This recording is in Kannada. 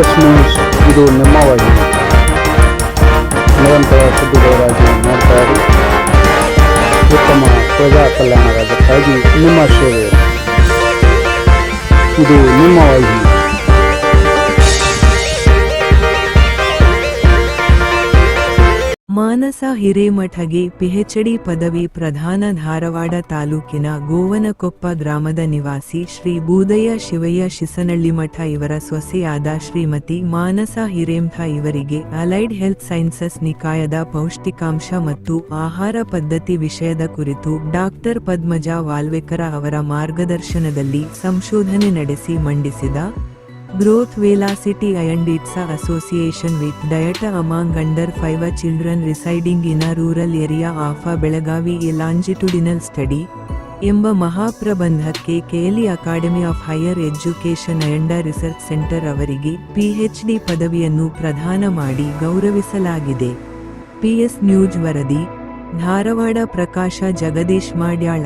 ಎಸ್ ನ್ಯೂಸ್ ಇದು ನಿಮ್ಮ ವಾಹಿನಿ ನಿರಂತರ ಸುದ್ದಿಗಳಿಗಾಗಿ ನೋಡ್ತಾ ಇರಿ ಉತ್ತಮ ಪ್ರಜಾ ಕಲ್ಯಾಣ ರಾಜ್ಯಕ್ಕಾಗಿ ನಿಮ್ಮ ಸೇವೆ ಇದು ನಿಮ್ಮ ಮಾನಸ ಹಿರೇಮಠಗೆ ಪಿಹೆಚ್ಡಿ ಪದವಿ ಪ್ರಧಾನ ಧಾರವಾಡ ತಾಲೂಕಿನ ಗೋವನಕೊಪ್ಪ ಗ್ರಾಮದ ನಿವಾಸಿ ಶ್ರೀ ಬೂದಯ್ಯ ಶಿವಯ್ಯ ಶಿಸನಳ್ಳಿಮಠ ಇವರ ಸೊಸೆಯಾದ ಶ್ರೀಮತಿ ಮಾನಸ ಹಿರೇಮಠ ಇವರಿಗೆ ಅಲೈಡ್ ಹೆಲ್ತ್ ಸೈನ್ಸಸ್ ನಿಕಾಯದ ಪೌಷ್ಟಿಕಾಂಶ ಮತ್ತು ಆಹಾರ ಪದ್ಧತಿ ವಿಷಯದ ಕುರಿತು ಡಾಕ್ಟರ್ ಪದ್ಮಜಾ ವಾಲ್ವೇಕರ ಅವರ ಮಾರ್ಗದರ್ಶನದಲ್ಲಿ ಸಂಶೋಧನೆ ನಡೆಸಿ ಮಂಡಿಸಿದ Growth Velocity and its association with diet among under 5 children residing in a rural area of belagavi a longitudinal study ಎಂಬ ಮಹಾಪ್ರಬಂಧಕ್ಕೆ Keli academy of higher education and research centre ಅವರಿಗೆ ಪಿಎಚ್ಡಿ ಪದವಿಯನ್ನು ಪ್ರದಾನ ಮಾಡಿ ಗೌರವಿಸಲಾಗಿದೆ ಪಿಎಸ್ ನ್ಯೂಸ್ ವರದಿ ಧಾರವಾಡ ಪ್ರಕಾಶ ಜಗದೀಶ್ ಮಾಡ್ಯಾಳ